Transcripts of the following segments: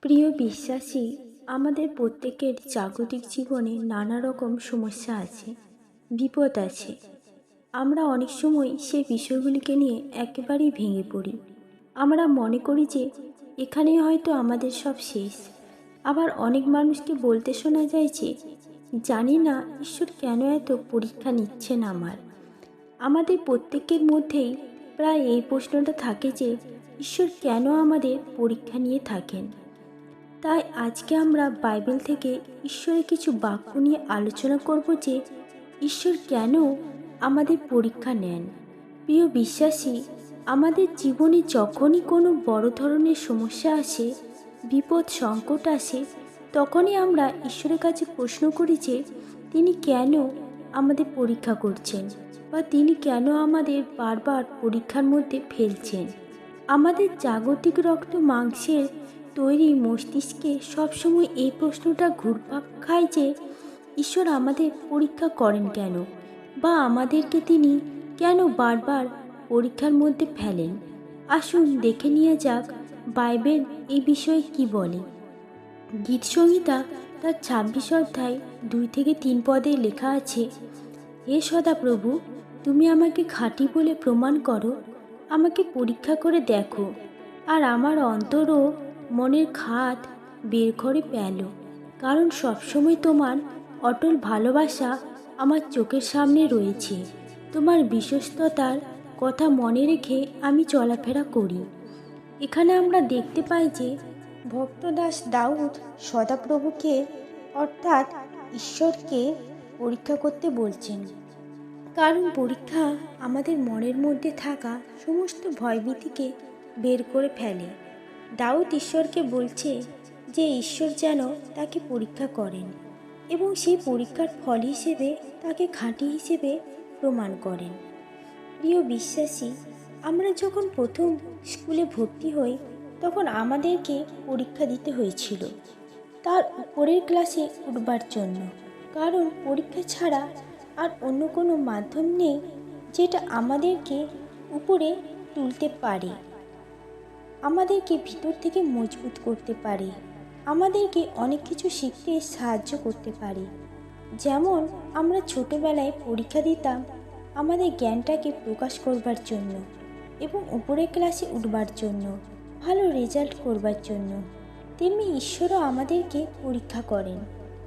প্রিয় বিশ্বাসী, আমাদের প্রত্যেকের জাগতিক জীবনে নানা রকম সমস্যা আছে, বিপদ আছে। আমরা অনেক সময় সে বিষয়গুলিকে নিয়ে একেবারেই ভেঙে পড়ি। আমরা মনে করি যে, এখানেই হয়তো আমাদের সব শেষ। আবার অনেক মানুষকে বলতে শোনা যায় যে, জানি না, ঈশ্বর কেন এত পরীক্ষা নিচ্ছেন আমার? আমাদের প্রত্যেকের মধ্যেই প্রায় এই প্রশ্নটা থাকে যে, ঈশ্বর কেন আমাদের পরীক্ষা নিয়ে থাকেন? তাই আজকে আমরা বাইবেল থেকে ঈশ্বরের কিছু বাক্য নিয়ে আলোচনা করব যে ঈশ্বর কেন আমাদের পরীক্ষা নেন। প্রিয় বিশ্বাসী, আমাদের জীবনে যখনই কোনো বড় ধরনের সমস্যা আসে, বিপদ সংকট আসে, তখনই আমরা ঈশ্বরের কাছে প্রশ্ন করি যে তিনি কেন আমাদের পরীক্ষা করছেন বা তিনি কেন আমাদের বারবার পরীক্ষার মধ্যে ফেলছেন। আমাদের জাগতিক রক্ত মাংসের তৈরি মস্তিষ্কে সবসময় এই প্রশ্নটা ঘুরপাক খায় যে, ঈশ্বর আমাদের পরীক্ষা করেন কেন? বা আমাদেরকে তিনি কেন বারবার পরীক্ষার মধ্যে ফেলেন? আসুন দেখে নিয়ে যাক বাইবেল এই বিষয়ে কি বলে। গীত সংহিতা তার ছাব্বিশ অধ্যায় দুই থেকে তিন পদে লেখা আছে, হে সদাপ্রভু, তুমি আমাকে খাঁটি বলে প্রমাণ করো, আমাকে পরীক্ষা করে দেখো, আর আমার অন্তরও মনের খাত বের করে পেল, কারণ সবসময় তোমার অটল ভালোবাসা আমার চোখের সামনে রয়েছে। তোমার বিশ্বস্ততার কথা মনে রেখে আমি চলাফেরা করি। এখানে আমরা দেখতে পাই যে ভক্তদাস দাউদ সদাপ্রভুকে, অর্থাৎ ঈশ্বরকে পরীক্ষা করতে বলছেন। কারণ পরীক্ষা আমাদের মনের মধ্যে থাকা সমস্ত ভয়ভীতিকে বের করে ফেলে। দাউদ ঈশ্বরকে বলছে যে ঈশ্বর যেন তাকে পরীক্ষা করেন এবং সেই পরীক্ষার ফল হিসেবে তাকে খাঁটি হিসেবে প্রমাণ করেন। প্রিয় বিশ্বাসী, আমরা যখন প্রথম স্কুলে ভর্তি হই, তখন আমাদেরকে পরীক্ষা দিতে হয়েছিল। তার উপরের ক্লাসে উঠবার জন্য। কারণ পরীক্ষা ছাড়া আর অন্য কোনো মাধ্যম নেই যেটা আমাদেরকে উপরে তুলতে পারে। আমাদেরকে ভিতর থেকে মজবুত করতে পারে। আমাদেরকে অনেক কিছু শিখতে সাহায্য করতে পারে। যেমন আমরা ছোটোবেলায় পরীক্ষা দিতাম আমাদের জ্ঞানটাকে প্রকাশ করবার জন্য এবং উপরের ক্লাসে উঠবার জন্য, ভালো রেজাল্ট করবার জন্য। তেমনি ঈশ্বরও আমাদেরকে পরীক্ষা করেন,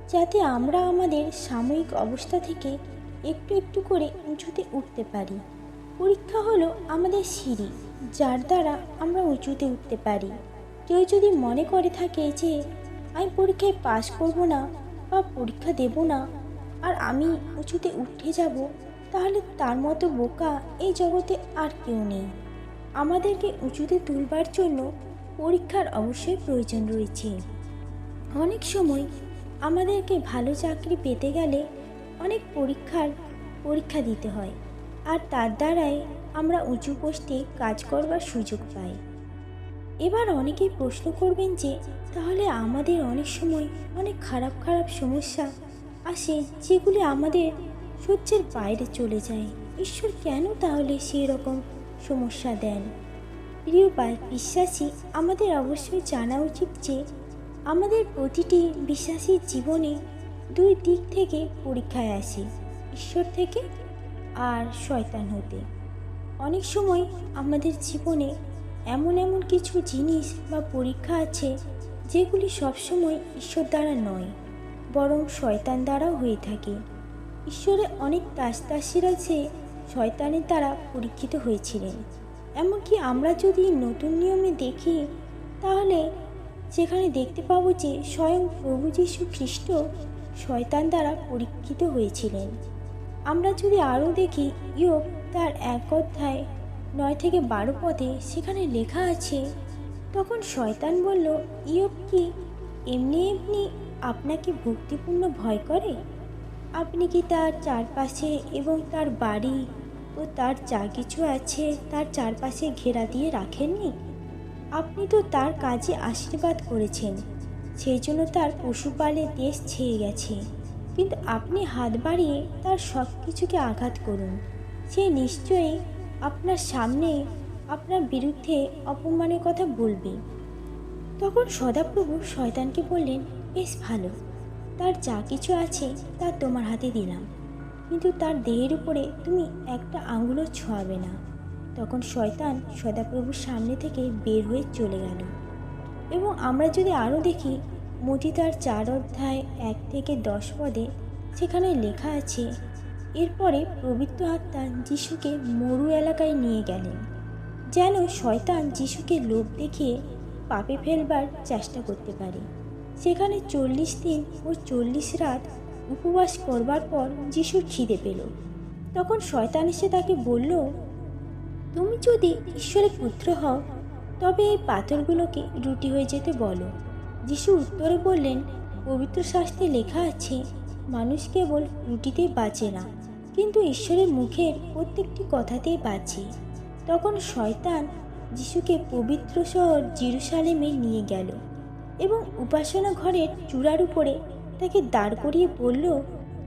যাতে আমরা আমাদের সাময়িক অবস্থা থেকে একটু একটু করে উঁচুতে উঠতে পারি। পরীক্ষা হলো আমাদের সিঁড়ি, যার দ্বারা আমরা উঁচুতে উঠতে পারি। কেউ যদি মনে করে থাকে যে, আমি পরীক্ষায় পাশ করব না বা পরীক্ষা দেব না আর আমি উঁচুতে উঠে যাব, তাহলে তার মতো বোকা এই জগতে আর কেউ নেই। আমাদেরকে উঁচুতে তুলবার জন্য পরীক্ষার অবশ্যই প্রয়োজন রয়েছে। অনেক সময় আমাদেরকে ভালো চাকরি পেতে গেলে অনেক পরীক্ষার পরীক্ষা দিতে হয়। আর তার দ্বারাই আমরা উঁচু পোস্টে কাজ করবার সুযোগ পাই। এবার অনেকেই প্রশ্ন করবেন যে, তাহলে আমাদের অনেক সময় অনেক খারাপ খারাপ সমস্যা আসে যেগুলি আমাদের সহ্যের বাইরে চলে যায়। ঈশ্বর কেন তাহলে সেই রকম সমস্যা দেন? প্রিয় বাই বিশ্বাসী, আমাদের অবশ্যই জানা উচিত যে, আমাদের প্রতিটি বিশ্বাসীর জীবনে দুই দিক থেকে পরীক্ষায় আসে। ঈশ্বর থেকে আর শয়তান হতে। অনেক সময় আমাদের জীবনে এমন এমন কিছু জিনিস বা পরীক্ষা আছে, যেগুলি সবসময় ঈশ্বর দ্বারা নয়, বরং শয়তান দ্বারাও হয়ে থাকে। ঈশ্বরে অনেক দাসদাসীরা যে শয়তানের দ্বারা পরীক্ষিত হয়েছিলেন। এমনকি আমরা যদি নতুন নিয়মে দেখি, তাহলে সেখানে দেখতে পাবো যে স্বয়ং প্রভু যীশু খ্রিস্ট শয়তান দ্বারা পরীক্ষিত হয়েছিলেন। আমরা যদি আরও দেখি, ইয়োব তার এক অধ্যায় নয় থেকে বারো পদে সেখানে লেখা আছে, তখন শয়তান বলল, ইয়োব কি এমনি এমনি আপনাকে ভক্তিপূর্ণ ভয় করে? আপনি কি তার চারপাশে এবং তার বাড়ি ও তার যা কিছু আছে তার চারপাশে ঘেরা দিয়ে রাখেননি? আপনি তো তার কাজে আশীর্বাদ করেছেন, সেই জন্য তার পশুপালের দেশ ছেয়ে গেছে। কিন্তু আপনি হাত বাড়িয়ে তার সব কিছুকে আঘাত করুন। সে নিশ্চয়ই আপনার সামনে আপনার বিরুদ্ধে অপমানের কথা বলবে। তখন সদাপ্রভু শয়তানকে বললেন, বেশ ভালো। তার যা কিছু আছে তা তোমার হাতে দিলাম। কিন্তু তার দেহের উপরে তুমি একটা আঙুলও ছোঁয়াবে না। তখন শয়তান সদাপ্রভুর সামনে থেকে বের হয়ে চলে গেল। এবং আমরা যদি আরও দেখি মতি তার চার অধ্যায় এক থেকে দশ পদে সেখানে লেখা আছে, এরপরে পবিত্র আত্মা যিশুকে মরু এলাকায় নিয়ে গেলেন, যেন শয়তান যিশুকে লোভ দেখিয়ে পাপে ফেলবার চেষ্টা করতে পারে। সেখানে চল্লিশ দিন ও চল্লিশ রাত উপবাস করবার পর যিশুর খিদে পেল। তখন শয়তান এসে তাকে বলল, তুমি যদি ঈশ্বরের পুত্র হও, তবে এই পাথরগুলোকে রুটি হয়ে যেতে বলো। যিশু উত্তরে বললেন, পবিত্র শাস্ত্রে লেখা আছে, মানুষ কেবল রুটিতেই বাঁচে না, কিন্তু ঈশ্বরের মুখের প্রত্যেকটি কথাতেই বাঁচে। তখন শয়তান যিশুকে পবিত্র শহর জিরুসালেমে নিয়ে গেল এবং উপাসনা ঘরের চূড়ার উপরে তাকে দাঁড় করিয়ে বলল,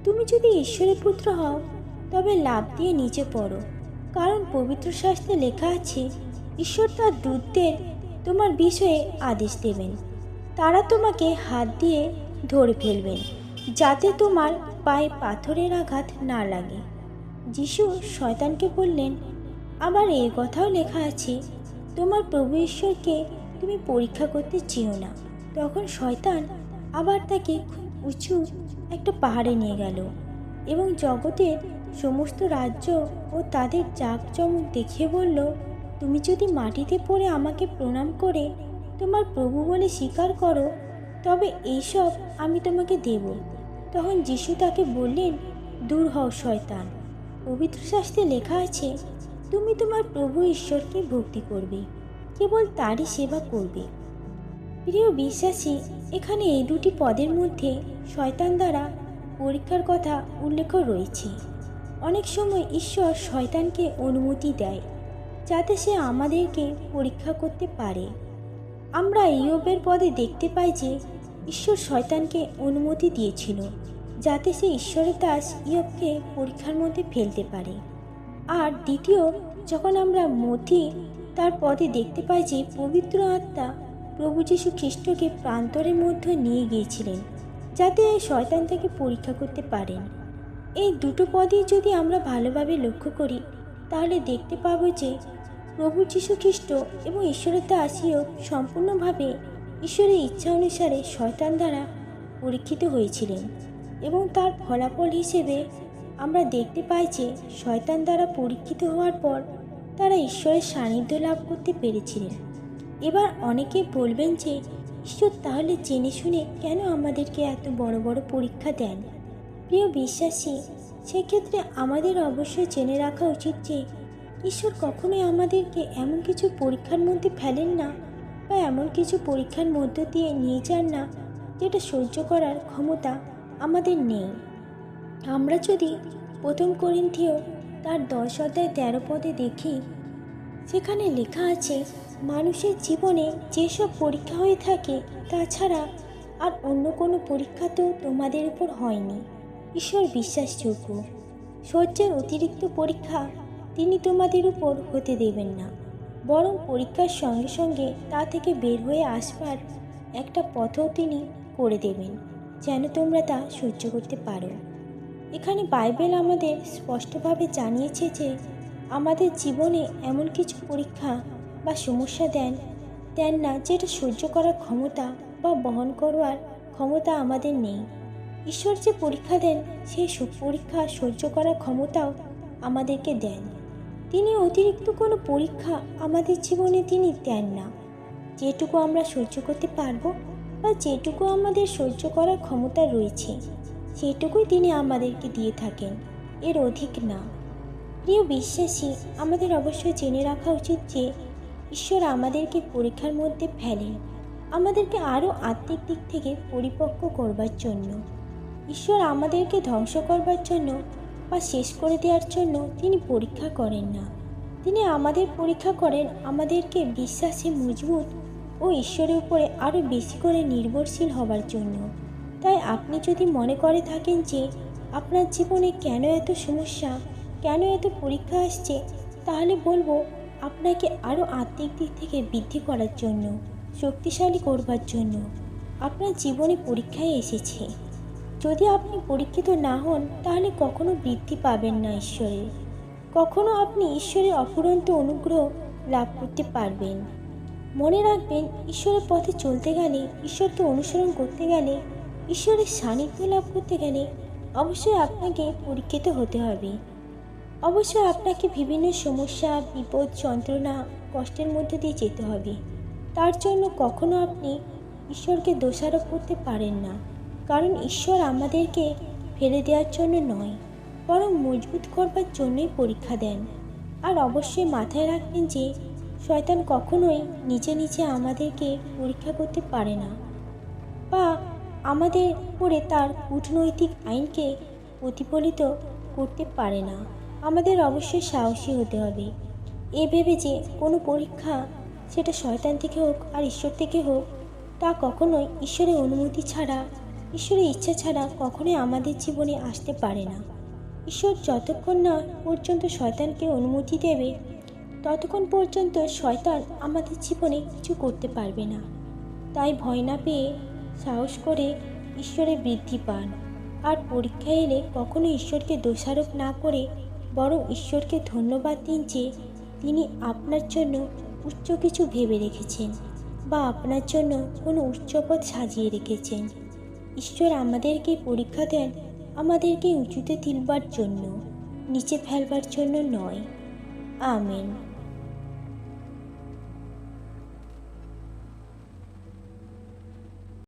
তুমি যদি ঈশ্বরের পুত্র হও, তবে লাভ দিয়ে নিচে পড়ো। কারণ পবিত্র শাস্ত্রে লেখা আছে, ঈশ্বর তার দূতদের তোমার বিষয়ে আদেশ দেবেন। তারা তোমাকে হাত দিয়ে ধরে ফেলবেন, যাতে তোমার পায়ে পাথরের আঘাত না লাগে। যিশু শয়তানকে বললেন আবার এই কথাও লেখা আছে, তোমার প্রভু ঈশ্বরকে তুমি পরীক্ষা করতে চেও না। তখন শয়তান আবার তাকে খুব উঁচু একটা পাহাড়ে নিয়ে গেল এবং জগতের সমস্ত রাজ্য ও তাদের জাঁকজমক দেখিয়ে বলল, তুমি যদি মাটিতে পড়ে আমাকে প্রণাম করে তোমার প্রভু বলে স্বীকার করো, তবে এইসব আমি তোমাকে দেব। তখন যিশু তাকে বললেন, দূর হও, শয়তান। পবিত্র শাস্ত্রে লেখা আছে, তুমি তোমার প্রভু ঈশ্বরকে ভক্তি করবে, কেবল তারই সেবা করবে। প্রিয় বিশ্বাসী, এখানে এই দুটি পদের মধ্যে শয়তান দ্বারা পরীক্ষার কথা উল্লেখ রয়েছে। অনেক সময় ঈশ্বর শয়তানকে অনুমতি দেয়, যাতে সে আমাদেরকে পরীক্ষা করতে পারে। আমরা ইয়বের পদে দেখতে পাই যে ঈশ্বর শয়তানকে অনুমতি দিয়েছিল, যাতে সে ঈশ্বরের দাস ইয়বকে পরীক্ষার মধ্যে ফেলতে পারে। আর দ্বিতীয়, যখন আমরা মথি তার পদে দেখতে পাই যে পবিত্র আত্মা প্রভু যীশু খ্রিস্টকে প্রান্তরের মধ্যে নিয়ে গিয়েছিলেন, যাতে শয়তান তাকে পরীক্ষা করতে পারেন। এই দুটো পদই যদি আমরা ভালোভাবে লক্ষ্য করি, তাহলে দেখতে পাবো যে প্রভু যীশু খ্রিস্ট এবং ঈশ্বরের দাসীও সম্পূর্ণভাবে ঈশ্বরের ইচ্ছা অনুসারে শয়তান দ্বারা পরীক্ষিত হয়েছিলেন এবং তার ফলাফল হিসেবে আমরা দেখতে পাই যে শয়তান দ্বারা পরীক্ষিত হওয়ার পর তারা ঈশ্বরের সান্নিধ্য লাভ করতে পেরেছিলেন। এবার অনেকে বলবেন যে, ঈশ্বর, তাহলে জেনে শুনে কেন আমাদেরকে এত বড় বড় পরীক্ষা দেন? প্রিয় বিশ্বাসী, সেক্ষেত্রে আমাদের অবশ্যই জেনে রাখা উচিত যে ঈশ্বর কখনোই আমাদেরকে এমন কিছু পরীক্ষার মধ্যে ফেলেন না বা এমন কিছু পরীক্ষার মধ্য দিয়ে নিয়ে যান না যেটা সহ্য করার ক্ষমতা আমাদের নেই। আমরা যদি প্রথম করিন্থিও তার দশ অধ্যায় তেরো পদে দেখি, সেখানে লেখা আছে, মানুষের জীবনে যেসব পরীক্ষা হয়ে থাকে, তাছাড়া আর অন্য কোনো পরীক্ষা তো তোমাদের উপর হয়নি। ঈশ্বর বিশ্বাসযোগ্য। সহ্যের অতিরিক্ত পরীক্ষা তিনি তোমাদের উপর হতে দেবেন না। বরং পরীক্ষার সঙ্গে সঙ্গে তা থেকে বের হয়ে আসবার একটা পথও তিনি করে দেবেন, যেন তোমরা তা সহ্য করতে পারো। এখানে বাইবেল আমাদের স্পষ্টভাবে জানিয়েছে যে, আমাদের জীবনে এমন কিছু পরীক্ষা বা সমস্যা দেন দেন না যেটা সহ্য করার ক্ষমতা বা বহন করবার ক্ষমতা আমাদের নেই। ঈশ্বর যে পরীক্ষা দেন, সেই পরীক্ষা সহ্য করার ক্ষমতাও আমাদেরকে দেন। তিনি অতিরিক্ত কোনো পরীক্ষা আমাদের জীবনে তিনি দেন না। যেটুকু আমরা সহ্য করতে পারব বা যেটুকু আমাদের সহ্য করার ক্ষমতা রয়েছে, সেটুকুই তিনি আমাদেরকে দিয়ে থাকেন। এর অধিক না। প্রিয় বিশ্বাসী, আমাদের অবশ্যই জেনে রাখা উচিত যে, ঈশ্বর আমাদেরকে পরীক্ষার মধ্যে ফেলেন। আমাদেরকে আরও আত্মিক দিক থেকে পরিপক্ক করবার জন্য। ঈশ্বর আমাদেরকে ধ্বংস করবার জন্য বা শেষ করে দেওয়ার জন্য তিনি পরীক্ষা করেন না। তিনি আমাদের পরীক্ষা করেন, আমাদেরকে বিশ্বাসে মজবুত ও ঈশ্বরের উপরে আরও বেশি করে নির্ভরশীল হবার জন্য। তাই আপনি যদি মনে করে থাকেন যে আপনার জীবনে কেন এত সমস্যা, কেন এত পরীক্ষা আসছে, তাহলে বলব আপনাকে আরও আত্মিক দিক থেকে বৃদ্ধি করার জন্য, শক্তিশালী করবার জন্য। আপনার জীবনে পরীক্ষায় এসেছে। যদি আপনি পরীক্ষিত না হন, তাহলে কখনো বৃদ্ধি পাবেন না ঈশ্বরের। কখনো আপনি ঈশ্বরের অফুরন্ত অনুগ্রহ লাভ করতে পারবেন। মনে রাখবেন, ঈশ্বরের পথে চলতে গেলে, ঈশ্বরকে অনুসরণ করতে গেলে, ঈশ্বরের সান্নিধ্য লাভ করতে গেলে অবশ্যই আপনাকে পরীক্ষিত হতে হবে। অবশ্যই আপনাকে বিভিন্ন সমস্যা, বিপদ, যন্ত্রণা, কষ্টের মধ্যে দিয়ে যেতে হবে। তার জন্য কখনো আপনি ঈশ্বরকে দোষারোপ করতে পারেন না। কারণ ঈশ্বর আমাদেরকে ফেলে দেওয়ার জন্য নয়, বরং মজবুত করবার জন্যই পরীক্ষা দেন। আর অবশ্যই মাথায় রাখবেন যে, শয়তান কখনোই নিজে নিজে আমাদেরকে পরীক্ষা করতে পারে না বা আমাদের উপরে তার কূটনৈতিক আইনকে প্রতিফলিত করতে পারে না। আমাদের অবশ্যই সাহসী হতে হবে। এ ভেবে যে কোনো পরীক্ষা সেটা শয়তান থেকে হোক আর ঈশ্বর থেকে হোক, তা কখনোই ঈশ্বরের অনুমতি ছাড়া ঈশ্বরের ইচ্ছা ছাড়া কখনোই আমাদের জীবনে আসতে পারে না। ঈশ্বর যতক্ষণ না পর্যন্ত শয়তানকে অনুমতি দেবে, ততক্ষণ পর্যন্ত শয়তান আমাদের জীবনে কিছু করতে পারবে না। তাই ভয় না পেয়ে সাহস করে ঈশ্বরে বৃদ্ধি পান। আর পরীক্ষা এলে কখনো ঈশ্বরকে দোষারোপ না করে বরং ঈশ্বরকে ধন্যবাদ দিন যে তিনি আপনার জন্য উচ্চ কিছু ভেবে রেখেছেন বা আপনার জন্য কোনো উচ্চপদ সাজিয়ে রেখেছেন। ঈশ্বর আমাদেরকে পরীক্ষা দেন আমাদেরকে উঁচুতে তুলবার জন্য নিচে ফেলবার জন্য নয়। আমেন।